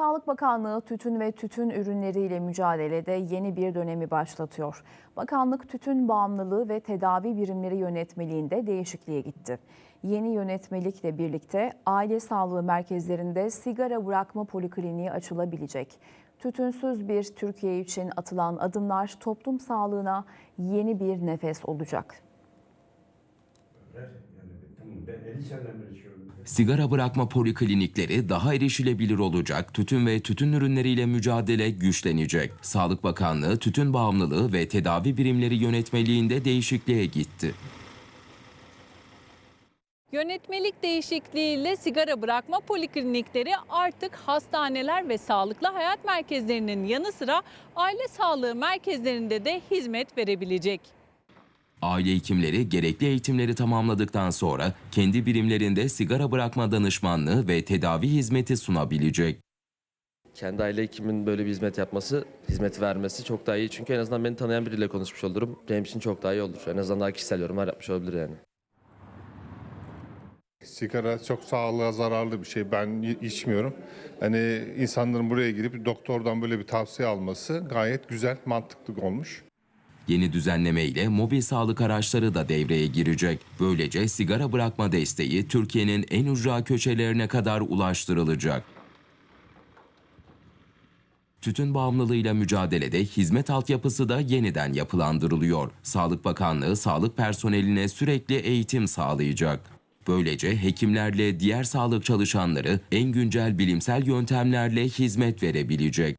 Sağlık Bakanlığı tütün ve tütün ürünleriyle mücadelede yeni bir dönemi başlatıyor. Bakanlık tütün bağımlılığı ve tedavi birimleri yönetmeliğinde değişikliğe gitti. Yeni yönetmelikle birlikte aile sağlığı merkezlerinde sigara bırakma polikliniği açılabilecek. Tütünsüz bir Türkiye için atılan adımlar toplum sağlığına yeni bir nefes olacak. Tamam ben 50 seneden beri içiyorum. Sigara bırakma poliklinikleri daha erişilebilir olacak, tütün ve tütün ürünleriyle mücadele güçlenecek. Sağlık Bakanlığı tütün bağımlılığı ve tedavi birimleri yönetmeliğinde değişikliğe gitti. Yönetmelik değişikliğiyle sigara bırakma poliklinikleri artık hastaneler ve sağlıklı hayat merkezlerinin yanı sıra aile sağlığı merkezlerinde de hizmet verebilecek. Aile hekimleri gerekli eğitimleri tamamladıktan sonra kendi birimlerinde sigara bırakma danışmanlığı ve tedavi hizmeti sunabilecek. Kendi aile hekimin böyle bir hizmet yapması, hizmet vermesi çok daha iyi. Çünkü en azından beni tanıyan biriyle konuşmuş olurum. Benim için çok daha iyi olur. En azından daha kişisel yorumlar yapmış olabilir yani. Sigara çok sağlığa zararlı bir şey. Ben içmiyorum. Hani insanların buraya girip doktordan böyle bir tavsiye alması gayet güzel, mantıklı olmuş. Yeni düzenleme ile mobil sağlık araçları da devreye girecek. Böylece sigara bırakma desteği Türkiye'nin en ücra köşelerine kadar ulaştırılacak. Tütün bağımlılığıyla mücadelede hizmet altyapısı da yeniden yapılandırılıyor. Sağlık Bakanlığı sağlık personeline sürekli eğitim sağlayacak. Böylece hekimlerle diğer sağlık çalışanları en güncel bilimsel yöntemlerle hizmet verebilecek.